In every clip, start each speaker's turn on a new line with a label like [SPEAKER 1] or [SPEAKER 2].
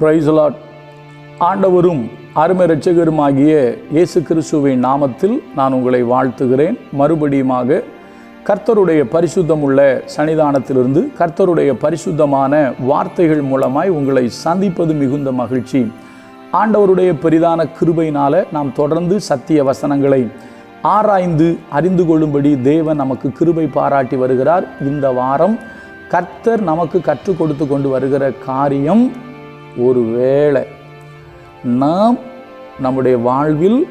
[SPEAKER 1] பிரைஸ்லாட் ஆண்டவரும் அருமை ரட்சகருமாகிய இயேசு கிறிஸ்துவின் நாமத்தில் நான் உங்களை வாழ்த்துகிறேன். மறுபடியுமாக கர்த்தருடைய பரிசுத்தமுள்ள சன்னிதானத்திலிருந்து கர்த்தருடைய பரிசுத்தமான வார்த்தைகள் மூலமாய் உங்களை சந்திப்பது மிகுந்த மகிழ்ச்சி. ஆண்டவருடைய பெரிதான கிருபையினால நாம் தொடர்ந்து சத்திய வசனங்களை ஆராய்ந்து அறிந்து கொள்ளும்படி தேவன் நமக்கு கிருபை பாராட்டி வருகிறார். இந்த வாரம் கர்த்தர் நமக்கு கற்றுக் கொடுத்து கொண்டு வருகிற காரியம் ஒருவேளை நாம் நம்முடைய வாழ்வில்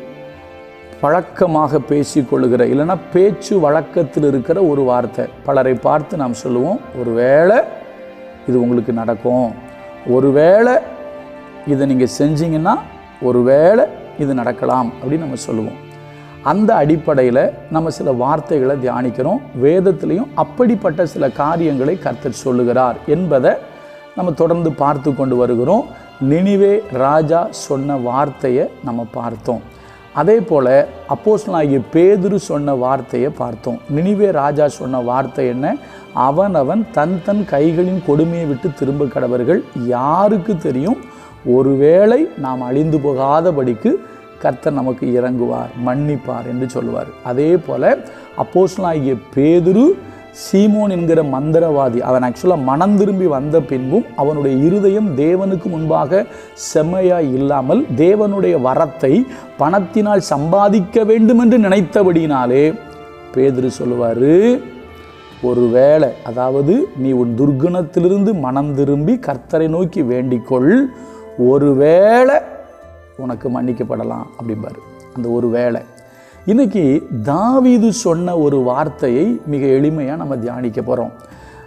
[SPEAKER 1] பழக்கமாக பேசிக்கொள்கிற இல்லைன்னா பேச்சு வழக்கத்தில் இருக்கிற ஒரு வார்த்தை பலரை பார்த்து நாம் சொல்லுவோம் ஒருவேளை இது உங்களுக்கு நடக்கும். ஒருவேளை இதை நீங்கள் செஞ்சீங்கன்னா ஒருவேளை இது நடக்கலாம். அப்படின்னு நம்ம சொல்லுவோம். அந்த அடிப்படையில் நம்ம சில வார்த்தைகளை தியானிக்கிறோம். வேதத்திலையும் அப்படிப்பட்ட சில காரியங்களை கர்த்தர் சொல்லுகிறார் என்பதை நம்ம தொடர்ந்து பார்த்து கொண்டு வருகிறோம். நினிவே ராஜா சொன்ன வார்த்தையை நம்ம பார்த்தோம். அதே போல் அப்போஸ்லாகிய பேதுரு சொன்ன வார்த்தையை பார்த்தோம். நினிவே ராஜா சொன்ன வார்த்தை என்ன? அவன் அவன் தன் தன் கைகளின் கொடுமையை விட்டு திரும்ப கடவர்கள் யாருக்கு தெரியும்? ஒருவேளை நாம் அழிந்து போகாதபடிக்கு கர்த்தர் நமக்கு இறங்குவார் மன்னிப்பார் என்று சொல்லுவார். அதே போல் அப்போஸ்லாகிய பேதுரு சீமோன் என்கிற மந்திரவாதி அவன் ஆக்சுவலாக மனம் திரும்பி வந்த பின்பும் அவனுடைய இருதயம் தேவனுக்கு முன்பாக செம்மையாய் இல்லாமல் தேவனுடைய வரத்தை பணத்தினால் சம்பாதிக்க வேண்டும் என்று நினைத்தபடினாலே பேதிரு சொல்லுவார் ஒருவேளை அதாவது நீ உன் துர்குணத்திலிருந்து மனம் திரும்பி கர்த்தரை நோக்கி வேண்டிக்கொள் ஒருவேளை உனக்கு மன்னிக்கப்படலாம் அப்படிம்பாரு. அந்த ஒரு வேளை இன்னைக்கு தாவீது சொன்ன ஒரு வார்த்தையை மிக எளிமையாக நம்ம தியானிக்க போகிறோம்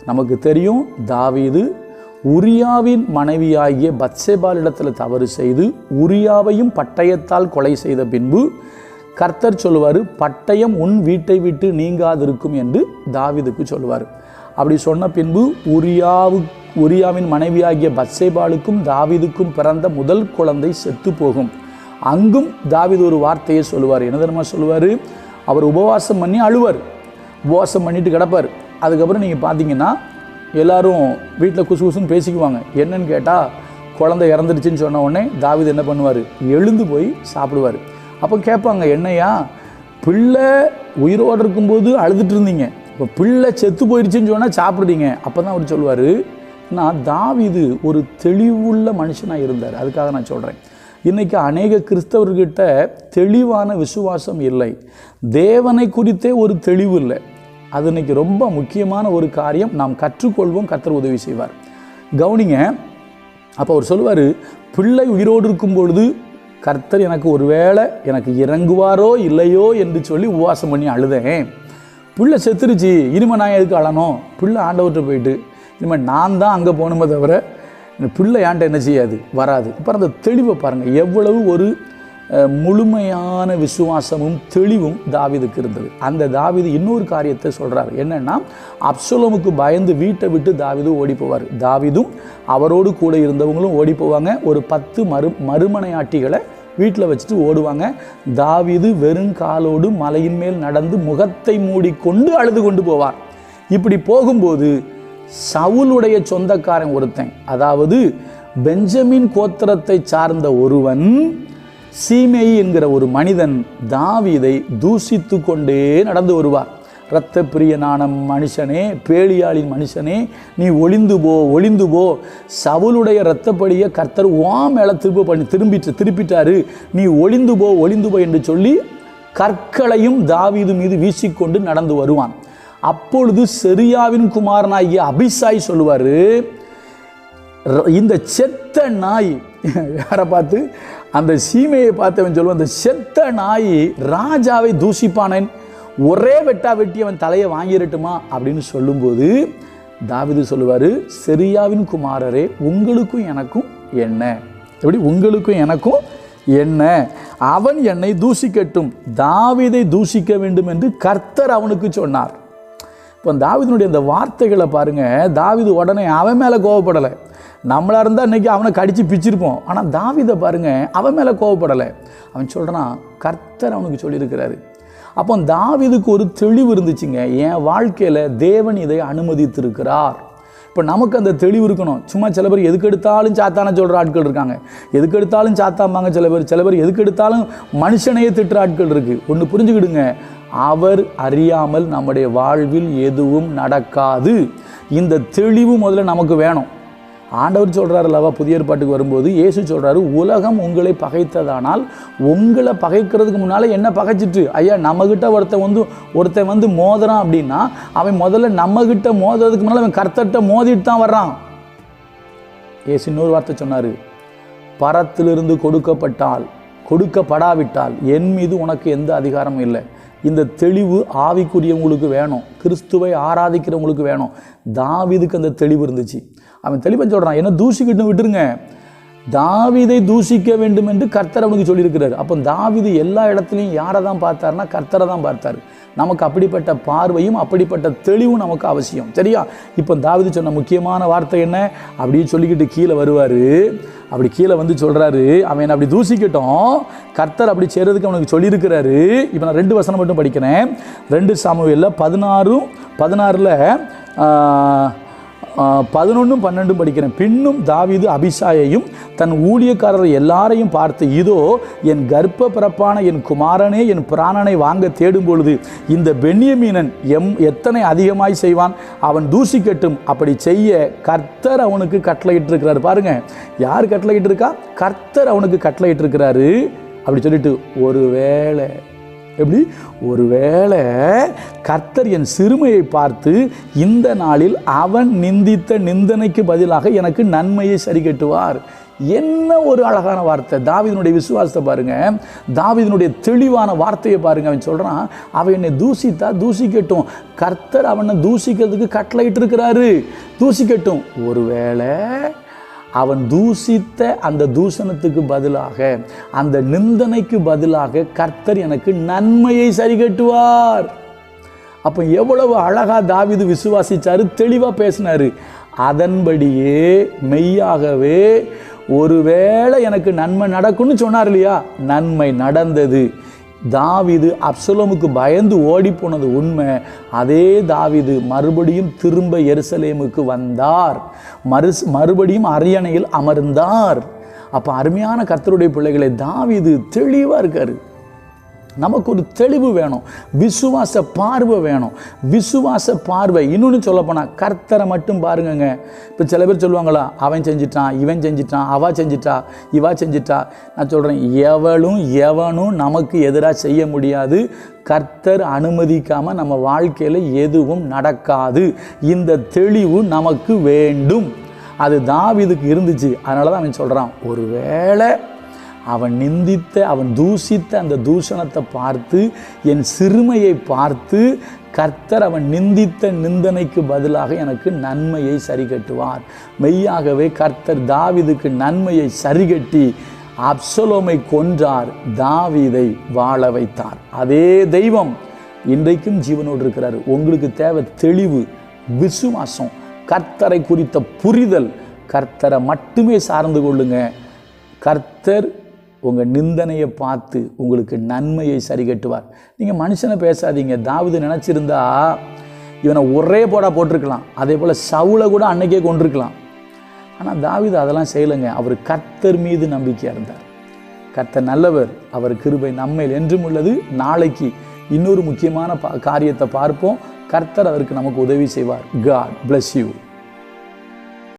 [SPEAKER 1] நமக்கு தெரியும் தாவீது உரியாவின் மனைவியாகிய பத்சேபாலிடத்தில் தவறு செய்து உரியாவையும் பட்டயத்தால் கொலை செய்த பின்பு கர்த்தர் சொல்லுவார் பட்டயம் உன் வீட்டை விட்டு நீங்காதிருக்கும் என்று தாவிதுக்கு சொல்லுவார். அப்படி சொன்ன பின்பு உரியாவு உரியாவின் மனைவியாகிய பத்சேபாலுக்கும் தாவீதுக்கும் பிறந்த முதல் குழந்தை செத்து போகும் அங்கும் தாவிது ஒரு வார்த்தையை சொல்லுவார். என்ன தெரியுமா சொல்லுவார்? அவர் உபவாசம் பண்ணி அழுவார். உபவாசம் பண்ணிட்டு கிடப்பார். அதுக்கப்புறம் நீங்கள் பார்த்தீங்கன்னா எல்லோரும் வீட்டில் குசு குசுன்னு பேசிக்குவாங்க. என்னன்னு கேட்டால் குழந்தை இறந்துருச்சுன்னு சொன்ன உடனே தாவீது என்ன பண்ணுவார்? எழுந்து போய் சாப்பிடுவார். அப்போ கேட்பாங்க என்னையா பிள்ளை உயிரோடு இருக்கும்போது அழுதுட்டு இருந்தீங்க. இப்போ பிள்ளை செத்து போயிடுச்சுன்னு சொன்னால் சாப்பிடுறீங்க. அப்போ தான் அவர் சொல்லுவார் நான் தாவிது ஒரு தெளிவுள்ள மனுஷனாக இருந்தார். அதுக்காக நான் சொல்கிறேன் இன்றைக்கி அநேக கிறிஸ்தவர்கிட்ட தெளிவான விசுவாசம் இல்லை. தேவனை குறித்தே ஒரு தெளிவு இல்லை. அது இன்னைக்கு ரொம்ப முக்கியமான ஒரு காரியம். நாம் கற்றுக்கொள்வோம் கர்த்தர் உதவி செய்வார். கவுனிங்க அப்போ அவர் சொல்லுவார் பிள்ளை உயிரோடு இருக்கும் பொழுது கர்த்தர் எனக்கு ஒருவேளை எனக்கு இறங்குவாரோ இல்லையோ என்று சொல்லி உபவாசம் பண்ணி அழுதேன். பிள்ளை செத்துருச்சு இனிமேல் நான் எதுக்கு அழணும்? பிள்ளை ஆண்டவர்கிட்ட போயிட்டு இனிமேல் நான் தான் அங்கே போகணுமே தவிர இந்த பிள்ளை ஏன்ட்ட என்ன செய்யாது? வராது. அப்புறம் அந்த தெளிவை பாருங்கள் எவ்வளவு ஒரு முழுமையான விசுவாசமும் தெளிவும் தாவிதுக்கு இருந்தது. அந்த தாவிது இன்னொரு காரியத்தை சொல்கிறார் என்னென்னா அப்சலோமுக்கு பயந்து வீட்டை விட்டு தாவீது ஓடி போவார். தாவிதும் அவரோடு கூட இருந்தவங்களும் ஓடி போவாங்க. ஒரு பத்து மறு மறுமனையாட்டிகளை வீட்டில் வச்சுட்டு ஓடுவாங்க. தாவீது வெறுங்காலோடு மலையின் மேல் நடந்து முகத்தை மூடிக்கொண்டு அழுது கொண்டு போவார். இப்படி போகும்போது சவுலுடைய சொந்தக்காரன் ஒருத்தன். அதாவது பெஞ்சமின் கோத்திரத்தை சார்ந்த ஒருவன் சீமேயி என்கிற ஒரு மனிதன் தாவீதை தூசித்து கொண்டே நடந்து வருவார். இரத்த பிரியனான மனுஷனே பேலியாளின் மனுஷனே நீ ஒளிந்து போ ஒளிந்து போ. சவுளுடைய இரத்தப்படியை கர்த்தர் ஓ மேலே திரும்ப பண்ணி திரும்பிட்டு திருப்பிட்டாரு. நீ ஒளிந்து போ ஒளிந்து போ என்று சொல்லி கற்களையும் தாவீது மீது வீசிக்கொண்டு நடந்து வருவான். அப்பொழுது செரியாவின் குமாரனாகிய அபிசாய் சொல்லுவார் இந்த செத்த நாய் யாரை பார்த்து? அந்த சீமையை பார்த்தவன் சொல்லுவான் அந்த செத்த நாய் ராஜாவை தூசிப்பானேன் ஒரே வெட்டா வெட்டி அவன் தலையை வாங்கிரட்டுமா அப்படின்னு சொல்லும்போது தாவிது சொல்லுவார் செரியாவின் குமாரரே உங்களுக்கும் எனக்கும் என்ன? எப்படி? உங்களுக்கும் எனக்கும் என்ன? அவன் என்னை தூசிக்கட்டும் தாவிதை தூசிக்க வேண்டும் என்று கர்த்தர் அவனுக்கு சொன்னார். இப்போ தாவிதனுடைய இந்த வார்த்தைகளை பாருங்கள் தாவிது உடனே அவன் மேலே கோவப்படலை. நம்மளாக இருந்தால் இன்றைக்கி அவனை கடித்து பிச்சிருப்போம். ஆனால் தாவிதை பாருங்க அவன் மேலே கோவப்படலை. அவன் சொல்கிறான் கர்த்தர் அவனுக்கு சொல்லியிருக்கிறாரு. அப்போ தாவிதுக்கு ஒரு தெளிவு இருந்துச்சுங்க என் வாழ்க்கையில் தேவன் இதை அனுமதித்திருக்கிறார். இப்போ நமக்கு அந்த தெளிவு இருக்கணும். சும்மா சில பேர் எதுக்கு எடுத்தாலும் சாத்தான சொல்கிற ஆட்கள் இருக்காங்க. எதுக்கு எடுத்தாலும் சாத்தாம்பாங்க சில பேர். சில பேர் எதுக்கு எடுத்தாலும் மனுஷனையே திட்டுற ஆட்கள் இருக்குது ஒன்று புரிஞ்சுக்கிடுங்க அவர் அறியாமல் நம்முடைய வாழ்வில் எதுவும் நடக்காது. இந்த தெளிவு முதல்ல நமக்கு வேணும். ஆண்டவர் சொல்கிறார் அல்லவா புதிய ஏற்பாட்டுக்கு வரும்போது இயேசு சொல்கிறாரு உலகம் உங்களை பகைத்ததானால் உங்களை பகைக்கிறதுக்கு முன்னால் என்ன பகைச்சிட்டு? ஐயா நம்மக்கிட்ட ஒருத்தன் வந்து ஒருத்தன் வந்து மோதுறான் அப்படின்னா அவன் முதல்ல நம்மக்கிட்ட மோதுறதுக்கு முன்னால் அவன் கர்த்தட்ட மோதிட்டு தான் வர்றான். இயேசு இன்னொரு வார்த்தை சொன்னார் பரத்திலிருந்து கொடுக்கப்பட்டால் கொடுக்கப்படாவிட்டால் என் மீது உனக்கு எந்த அதிகாரமும் இல்லை. இந்த தெளிவு ஆவிக்குரியவங்களுக்கு வேணும். கிறிஸ்துவை ஆராதிக்கிறவங்களுக்கு வேணும். தாவிதுக்கு அந்த தெளிவு இருந்துச்சு. அவன் தெளிவாக சொல்கிறான் என்ன தூசிக்கிட்டு விட்டுருங்க. தாவீதை தூசிக்க வேண்டும் என்று கர்த்தர் அவனுக்கு சொல்லியிருக்கிறார். அப்போ தாவிது எல்லா இடத்துலையும் யாரை தான் பார்த்தாருன்னா கர்த்தரை தான் பார்த்தார். நமக்கு அப்படிப்பட்ட பார்வையும் அப்படிப்பட்ட தெளிவும் நமக்கு அவசியம். சரியா? இப்போ தாவிது சொன்ன முக்கியமான வார்த்தை என்ன? அப்படின்னு சொல்லிக்கிட்டு கீழே வருவார். அப்படி கீழே வந்து சொல்கிறாரு அவன் அப்படி தூசிக்கிட்டோம் கர்த்தர் அப்படி செய்கிறதுக்கு அவனுக்கு சொல்லியிருக்கிறாரு. இப்போ நான் ரெண்டு வசனம் மட்டும் படிக்கிறேன். ரெண்டு சாமுவேலில் பதினாறும் பதினாறில் பதினொன்றும் பன்னெண்டும் படிக்கிறேன் பின்னும் தாவிது அபிசாயையும் தன் ஊழியக்காரர் எல்லாரையும் பார்த்து இதோ என் கர்ப்ப பிறப்பான என் குமாரனே என் பிராணனை வாங்க தேடும் பொழுது இந்த பெண்ணியமீனன் எம் எத்தனை அதிகமாய் செய்வான்? அவன் தூசிக்கட்டும் அப்படி செய்ய கர்த்தர் அவனுக்கு கட்டளையிட்டிருக்கிறாரு. பாருங்க யார் கட்டளையிட்டு இருக்கா கர்த்தர் அவனுக்கு கட்டளையிட்டிருக்கிறாரு. அப்படி சொல்லிட்டு ஒருவேளை எப்படி? ஒருவேளை கர்த்தர் என் சிறுமையை பார்த்து இந்த நாளில் அவன் நிந்தித்த நிந்தனைக்கு பதிலாக எனக்கு நன்மையை சரி கட்டுவார். என்ன ஒரு அழகான வார்த்தை. தாவிதனுடைய விசுவாசத்தை பாருங்க. தாவிதனுடைய தெளிவான வார்த்தையை பாருங்க. அவன் சொல்றான் அவன் என்னை தூசித்தா தூசிக்கட்டும். கர்த்தர் அவனை தூசிக்கிறதுக்கு கட்டளையிட்டு இருக்கிறாரு தூசிக்கட்டும். ஒருவேளை அவன் தூசித்த அந்த தூஷணத்துக்கு பதிலாக அந்த நிந்தனைக்கு பதிலாக கர்த்தர் எனக்கு நன்மையை சரி கட்டுவார் அப்போ எவ்வளவு அழகாக தாவிது விசுவாசிச்சாரு தெளிவாக பேசினாரு. அதன்படியே மெய்யாகவே ஒருவேளை எனக்கு நன்மை நடக்கும்னு சொன்னார் இல்லையா? நன்மை நடந்தது. தாவிது அப்சலோமுக்கு பயந்து ஓடி போனது உண்மை. அதே தாவிது மறுபடியும் திரும்ப எருசலேமுக்கு வந்தார். மறு மறுபடியும் அரியணையில் அமர்ந்தார். அப்போ அருமையான கர்த்தருடைய பிள்ளைகளை தாவிது தெளிவாக இருக்காரு. நமக்கு ஒரு தெளிவு வேணும். விசுவாச பார்வை வேணும். விசுவாச பார்வை. இன்னொன்று சொல்லப்போனால் கர்த்தரை மட்டும் பாருங்கங்க. இப்போ சில பேர் சொல்லுவாங்களா அவன் செஞ்சிட்டான் இவன் செஞ்சிட்டான் அவா செஞ்சிட்டா இவா செஞ்சிட்டா. நான் சொல்கிறேன் எவளும் எவனும் நமக்கு எதிராக செய்ய முடியாது. கர்த்தர் அனுமதிக்காமல் நம்ம வாழ்க்கையில் எதுவும் நடக்காது. இந்த தெளிவு நமக்கு வேண்டும். அது தாவீதுக்கு இருந்துச்சு. அதனால தான் அவன் சொல்கிறான் ஒருவேளை அவன் நிந்தித்த அவன் தூஷித்த அந்த தூஷணத்தை பார்த்து என் சிறுமையை பார்த்து கர்த்தர் அவன் நிந்தித்த நிந்தனைக்கு பதிலாக எனக்கு நன்மையை சரிகட்டுவார். மெய்யாகவே கர்த்தர் தாவிதுக்கு நன்மையை சரிகட்டி அப்சலோமை கொன்றார் தாவீதை வாழ வைத்தார். அதே தெய்வம் இன்றைக்கும் ஜீவனோடு இருக்கிறார். உங்களுக்கு தேவை தெளிவு விசுவாசம் கர்த்தரை குறித்த புரிதல். கர்த்தரை மட்டுமே சார்ந்து கொள்ளுங்க. கர்த்தர் உங்கள் நிந்தனையை பார்த்து உங்களுக்கு நன்மையை சரி கட்டுவார் நீங்கள் மனுஷனை பேசாதீங்க. தாவீது நினச்சிருந்தா இவனை ஒரே போடா போட்டிருக்கலாம். அதே போல் சவுளை கூட அன்னைக்கே கொண்டிருக்கலாம் ஆனால் தாவீது அதெல்லாம் செய்யலைங்க. அவர் கர்த்தர் மீது நம்பிக்கையாக இருந்தார். கர்த்தர் நல்லவர். அவர் கிருபை நம்மையில் என்றும் உள்ளது. நாளைக்கு இன்னொரு முக்கியமான பா காரியத்தை பார்ப்போம். கர்த்தர் அதற்கு நமக்கு உதவி செய்வார். God bless you